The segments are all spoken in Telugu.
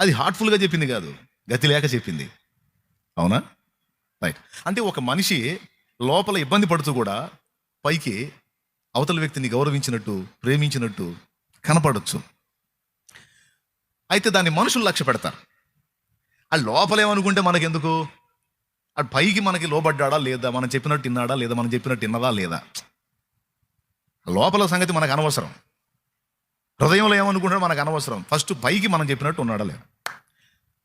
అది హార్ట్ఫుల్గా చెప్పింది కాదు. గతి లేక చెప్పింది. అవునా? రైట్ అంటే ఒక మనిషి లోపల ఇబ్బంది పడుతూ కూడా పైకి అవతల వ్యక్తిని గౌరవించినట్టు ప్రేమించినట్టు కనపడవచ్చు అయితే దాన్ని మనుషులు లక్ష్య పెడతారు. ఆ లోపలేమనుకుంటే మనకెందుకు? ఆ పైకి మనకి లోబడ్డాడా లేదా? మనం చెప్పినట్టు తిన్నాడా లేదా? మనం చెప్పినట్టు తిన్నదా లేదా? లోపల సంగతి మనకు అనవసరం. హృదయంలో ఏమనుకుంటాడో మనకు అనవసరం. ఫస్ట్ పైకి మనం చెప్పినట్టు ఉన్నాడా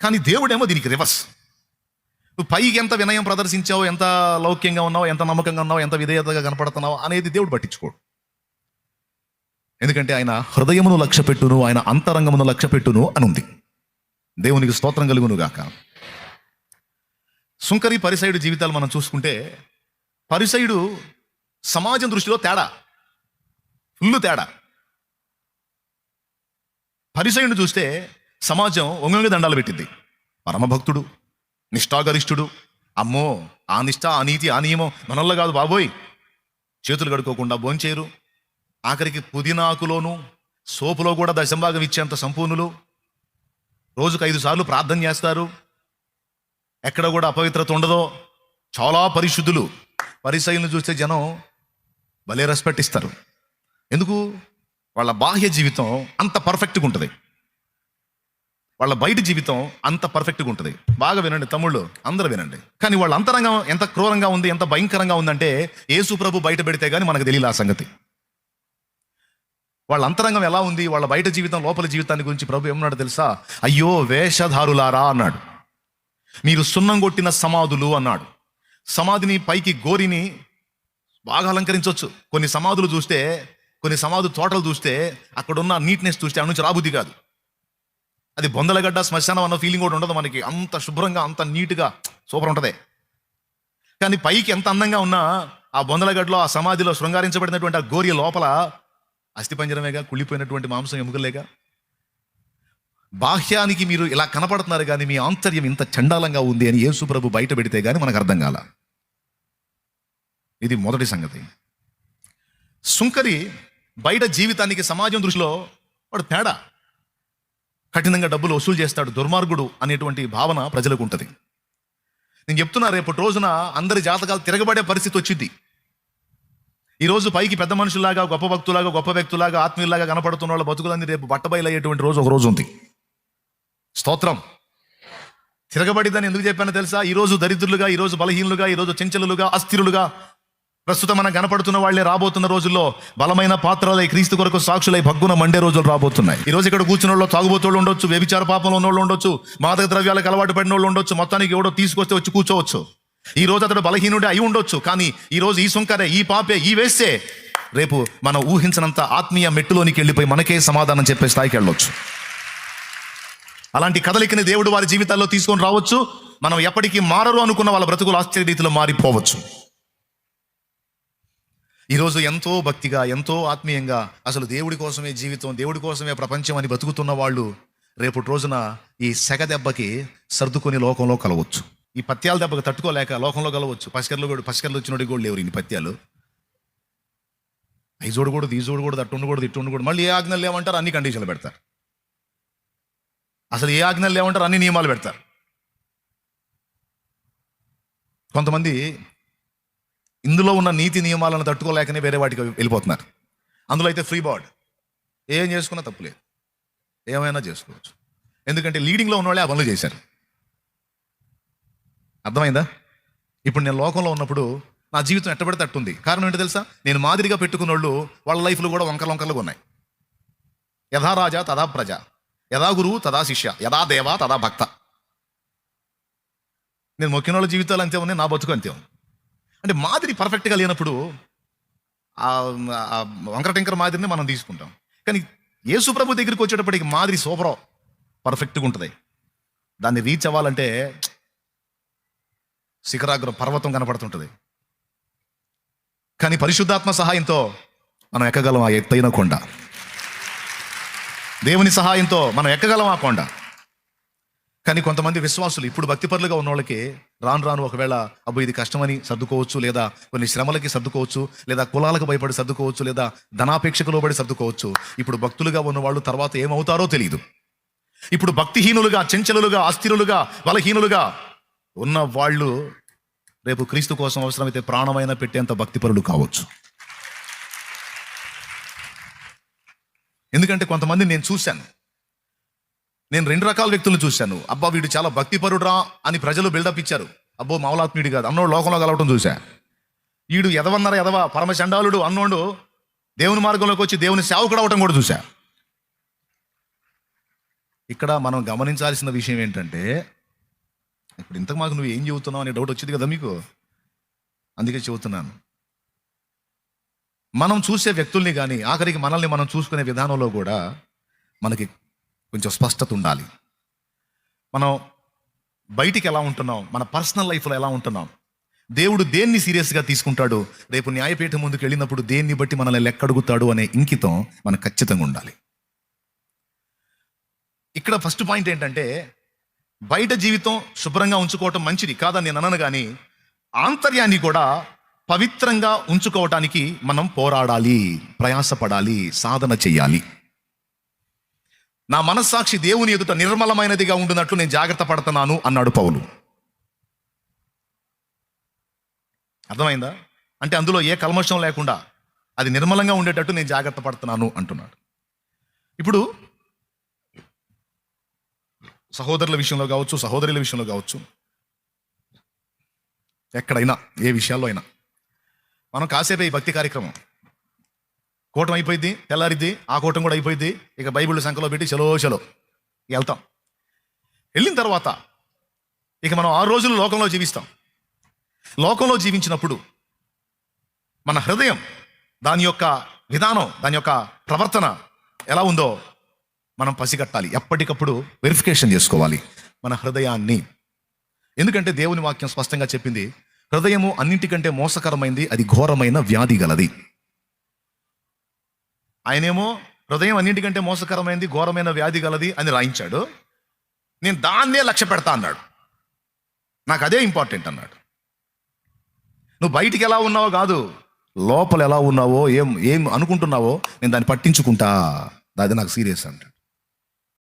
కానీ దేవుడేమో దీనికి రివర్స్. నువ్వు పైకి ఎంత వినయం ప్రదర్శించావు ఎంత లౌక్యంగా ఉన్నావు ఎంత నమ్మకంగా ఉన్నావు ఎంత విధేయతగా కనపడుతున్నావు అనేది దేవుడు పట్టించుకోడు. ఎందుకంటే ఆయన హృదయమును లక్ష్య పెట్టును ఆయన అంతరంగమును లక్ష్య పెట్టును అని ఉంది దేవునికి స్తోత్రం కలుగును గాక సుంకరి పరిసైడు జీవితాలు మనం చూసుకుంటే పరిసైడు సమాజం దృష్టిలో తేడా. ఫుల్ తేడా. పరిసయుని చూస్తే సమాజం ఒంగొంగి దండాలు పెట్టింది. పరమభక్తుడు నిష్ఠాగరిష్ఠుడు. అమ్మో ఆ నిష్ఠ ఆ నీతి ఆ నియమం మనల్లో కాదు బాబోయ్. చేతులు కడుక్కోకుండా భోంచేయరు. ఆఖరికి పుదీనాకులోను సోపులో కూడా దశంభాగం ఇచ్చేంత సంపూర్ణులు. రోజుకు ఐదు సార్లు ప్రార్థన చేస్తారు. ఎక్కడ కూడా అపవిత్రత ఉండదో చాలా పరిశుద్ధులు. పరిసయులను చూస్తే జనం భలే రెస్పెక్ట్ ఇస్తారు. ఎందుకు? వాళ్ళ బాహ్య జీవితం అంత పర్ఫెక్ట్గా ఉంటుంది. వాళ్ళ బయట జీవితం అంత పర్ఫెక్ట్గా ఉంటుంది. బాగా వినండి తమ్ముళ్ళు అందరూ వినండి. కానీ వాళ్ళ అంతరంగం ఎంత క్రూరంగా ఉంది ఎంత భయంకరంగా ఉందంటే యేసు ప్రభు బయట పెడితే కానీ మనకు తెలియదు ఆ సంగతి. వాళ్ళ అంతరంగం ఎలా ఉంది వాళ్ళ బయట జీవితం లోపల జీవితాన్ని గురించి ప్రభు ఏమన్నాడు తెలుసా? అయ్యో వేషధారులారా అన్నాడు. మీరు సున్నం కొట్టిన సమాధులు అన్నాడు. సమాధిని పైకి గోరిని బాగా అలంకరించవచ్చు కొన్ని సమాధులు చూస్తే కొన్ని సమాధు తోటలు చూస్తే అక్కడున్న నీట్నెస్ చూస్తే అటు నుంచి రాబుద్ది కాదు. అది బొందలగడ్డ శ్మశానం అన్న ఫీలింగ్ కూడా ఉండదు మనకి. అంత శుభ్రంగా అంత నీట్గా సూపర్ ఉంటుంది. కానీ పైకి ఎంత అందంగా ఉన్నా ఆ బొందలగడ్డలో ఆ సమాధిలో శృంగారించబడినటువంటి ఆ గోరి లోపల అస్థిపంజరమేగా కుళ్ళిపోయినటువంటి మాంసం ఎముకలేగా? బాహ్యానికి మీరు ఇలా కనపడుతున్నారు కానీ మీ ఆంతర్యం ఇంత చండాలంగా ఉంది అని యేసుప్రభు బయట పెడితే కానీ మనకు అర్థం కాల. ఇది మొదటి సంగతి. సుంకరి బయట జీవితానికి సమాజం దృష్టిలో వాడు తేడా. కఠినంగా డబ్బులు వసూలు చేస్తాడు దుర్మార్గుడు అనేటువంటి భావన ప్రజలకు ఉంటుంది. నేను చెప్తున్నా రేపటి రోజున అందరి జాతకాలు తిరగబడే పరిస్థితి వచ్చింది ఈరోజు పైకి పెద్ద మనుషులాగా గొప్ప భక్తులాగా గొప్ప వ్యక్తులాగా ఆత్మీయులాగా కనపడుతున్న వాళ్ళ బతుకులన్నీ రేపు బట్టబయలయ్యేటువంటి రోజు ఒక రోజు ఉంది. స్తోత్రం. తిరగబడిదని ఎందుకు చెప్పానో తెలుసా? ఈరోజు దరిద్రులుగా ఈరోజు బలహీనులుగా ఈరోజు చెంచలుగా అస్థిరులుగా ప్రస్తుతం మనం కనపడుతున్న వాళ్ళే రాబోతున్న రోజుల్లో బలమైన పాత్రలై క్రీస్తు కొరకు సాక్షులై భగ్గున మండే రోజులు రాబోతున్నాయి. ఈ రోజు ఇక్కడ కూర్చున్న వాళ్ళు తాగుబోతులు ఉండొచ్చు వ్యభిచార పాపంలో ఉన్న వాళ్ళు ఉండొచ్చు మాదక ద్రవ్యాలకు అలవాటు పడిన వాళ్ళు ఉండొచ్చు మొత్తానికి ఎవడో తీసుకొస్తే వచ్చి కూర్చోవచ్చు. ఈ రోజు అతడు బలహీనుడే అయి ఉండొచ్చు కానీ ఈ రోజు ఈ సుంకరే ఈ పాపే ఈ వేస్తే రేపు మనం ఊహించినంత ఆత్మీయ మెట్టులోనికి వెళ్ళిపోయి మనకే సమాధానం చెప్పే స్థాయికి వెళ్ళొచ్చు. అలాంటి కదలికని దేవుడు వారి జీవితాల్లో తీసుకొని రావచ్చు. మనం ఎప్పటికీ మారరు అనుకున్న వాళ్ళ బ్రతుకులు ఆశ్చర్య రీతిలో మారిపోవచ్చు. ఈరోజు ఎంతో భక్తిగా ఎంతో ఆత్మీయంగా అసలు దేవుడి కోసమే జీవితం దేవుడి కోసమే ప్రపంచం అని బతుకుతున్న వాళ్ళు రేపటి రోజున ఈ సెగ దెబ్బకి సర్దుకొని లోకంలో కలవచ్చు. ఈ పత్యాల దెబ్బకి తట్టుకోలేక లోకంలో కలవచ్చు. పసికర్లు కూడా పసికర్లు వచ్చినోడికి కూడా లేవు ఇన్ని పత్యాలు. అవి చూడకూడదు ఈ చూడకూడదు అట్టు ఉండకూడదు ఇట్టు ఉండకూడదు మళ్ళీ ఏ ఆజ్ఞలు లేవంటారు అన్ని కండిషన్లు పెడతారు. అసలు ఏ ఆజ్ఞలు లేవంటారు అన్ని నియమాలు పెడతారు. కొంతమంది ఇందులో ఉన్న నీతి నియమాలను తట్టుకోలేకనే వేరే వాటికి వెళ్ళిపోతున్నారు. అందులో అయితే ఫ్రీ బాడ్ ఏం చేసుకున్నా తప్పులేదు ఏమైనా చేసుకోవచ్చు. ఎందుకంటే లీడింగ్లో ఉన్న వాళ్ళే ఆ పనులు చేశారు. అర్థమైందా? ఇప్పుడు నేను లోకంలో ఉన్నప్పుడు నా జీవితం ఎట్టబడితే అట్టుంది కారణం ఏంటో తెలుసా? నేను మాదిరిగా పెట్టుకున్న వాళ్ళు వాళ్ళ లైఫ్లో కూడా వంకర వంకలుగా ఉన్నాయి. యథా రాజా తదా ప్రజ. యథా గురువు తదా శిష్య. యథా దేవ తదా భక్త. నేను మొక్కిన వాళ్ళ జీవితాలు అంతే ఉన్నాయి నా బతుకు అంతే ఉంది. అంటే మాదిరి పర్ఫెక్ట్గా లేనప్పుడు ఆ వంకర మాదిరిని మనం తీసుకుంటాం. కానీ యేసుప్రభు దగ్గరికి వచ్చేటప్పటికి మాదిరి సూపరో పర్ఫెక్ట్గా ఉంటుంది. దాన్ని రీచ్ అవ్వాలంటే శిఖరాగ్ర పర్వతం కనపడుతుంటుంది. కానీ పరిశుద్ధాత్మ సహాయంతో మనం ఎక్కగలం ఆ ఎత్తైన కొండ. దేవుని సహాయంతో మనం ఎక్కగలం ఆ కొండ. కానీ కొంతమంది విశ్వాసులు ఇప్పుడు భక్తిపరులుగా ఉన్న వాళ్ళకి రాను రాను ఒకవేళ అబ్బో ఇది కష్టమని సర్దుకోవచ్చు లేదా కొన్ని శ్రమలకి సర్దుకోవచ్చు లేదా కులాలకు భయపడి సర్దుకోవచ్చు లేదా ధనాపేక్షకు లోబడి సర్దుకోవచ్చు. ఇప్పుడు భక్తులుగా ఉన్న వాళ్ళు తర్వాత ఏమవుతారో తెలియదు ఇప్పుడు భక్తిహీనులుగా చెంచలులుగా అస్థిరులుగా బలహీనులుగా ఉన్న వాళ్ళు రేపు క్రీస్తు కోసం అవసరమైతే ప్రాణమైన పెట్టేంత భక్తిపరులు కావచ్చు. ఎందుకంటే కొంతమంది నేను చూశాను. నేను రెండు రకాల వ్యక్తులను చూశాను. అబ్బా వీడు చాలా భక్తిపరుడురా అని ప్రజలు బిల్డప్ ఇచ్చారు. అబ్బో మౌలాత్మీయుడు కాదు. అన్నోడు లోకంలో కలవటం చూశా. వీడు ఎదవన్నర ఎదవ పరమచండాలుడు అన్నోడు దేవుని మార్గంలోకి వచ్చి దేవుని సేవకుడు అవటం కూడా చూశా. ఇక్కడ మనం గమనించాల్సిన విషయం ఏంటంటే ఇప్పుడు ఇంతకు మాకు నువ్వు ఏం చెబుతున్నావు అనే డౌట్ వచ్చింది కదా మీకు? అందుకే చెబుతున్నాను. మనం చూసే వ్యక్తుల్ని కానీ ఆఖరికి మనల్ని మనం చూసుకునే విధానంలో కూడా మనకి కొంచెం స్పష్టత ఉండాలి. మనం బయటికి ఎలా ఉంటున్నాం? మన పర్సనల్ లైఫ్లో ఎలా ఉంటున్నాం? దేవుడు దేన్ని సీరియస్గా తీసుకుంటాడు? రేపు న్యాయపీఠం ముందుకు వెళ్ళినప్పుడు దేన్ని బట్టి మనల్ని లెక్కడుగుతాడు అనే ఇంకితం మనకు ఖచ్చితంగా ఉండాలి. ఇక్కడ ఫస్ట్ పాయింట్ ఏంటంటే బయట జీవితం శుభ్రంగా ఉంచుకోవటం మంచిది కాదని నేను అనను కానీ ఆంతర్యాన్ని కూడా పవిత్రంగా ఉంచుకోవటానికి మనం పోరాడాలి ప్రయాసపడాలి సాధన చేయాలి. నా మనస్సాక్షి దేవుని ఎదుట నిర్మలమైనదిగా ఉండినట్లు నేను జాగ్రత్త పడుతున్నాను అన్నాడు పౌలు. అర్థమైందా? అంటే అందులో ఏ కల్మషం లేకుండా అది నిర్మలంగా ఉండేటట్టు నేను జాగ్రత్త పడుతున్నాను అంటున్నాడు. ఇప్పుడు సహోదరుల విషయంలో కావచ్చు సహోదరుల విషయంలో కావచ్చు ఎక్కడైనా ఏ విషయాల్లో అయినా. మనం కాసేపే ఈ భక్తి కార్యక్రమం. కూటం అయిపోయింది తెల్లారిద్ది ఆ కూటం కూడా అయిపోయింది. ఇక బైబిల్ సంఖలో పెట్టి చలో చలో. వెళ్తాం. వెళ్ళిన తర్వాత ఇక మనం ఆరు రోజులు లోకంలో జీవిస్తాం. లోకంలో జీవించినప్పుడు మన హృదయం దాని యొక్క విధానం దాని యొక్క ప్రవర్తన ఎలా ఉందో మనం పసిగట్టాలి. ఎప్పటికప్పుడు వెరిఫికేషన్ చేసుకోవాలి మన హృదయాన్ని. ఎందుకంటే దేవుని వాక్యం స్పష్టంగా చెప్పింది హృదయము అన్నింటికంటే మోసకరమైంది అది ఘోరమైన వ్యాధి గలది. ఆయనేమో హృదయం అన్నింటికంటే మోసకరమైంది ఘోరమైన వ్యాధి గలది అని రాయించాడు. నేను దాన్నే లక్ష్య పెడతా అన్నాడు. నాకు అదే ఇంపార్టెంట్ అన్నాడు. నువ్వు బయటికి ఎలా ఉన్నావో కాదు లోపల ఎలా ఉన్నావో ఏం ఏం అనుకుంటున్నావో నేను దాన్ని పట్టించుకుంటా. అది నాకు సీరియస్ అంటాడు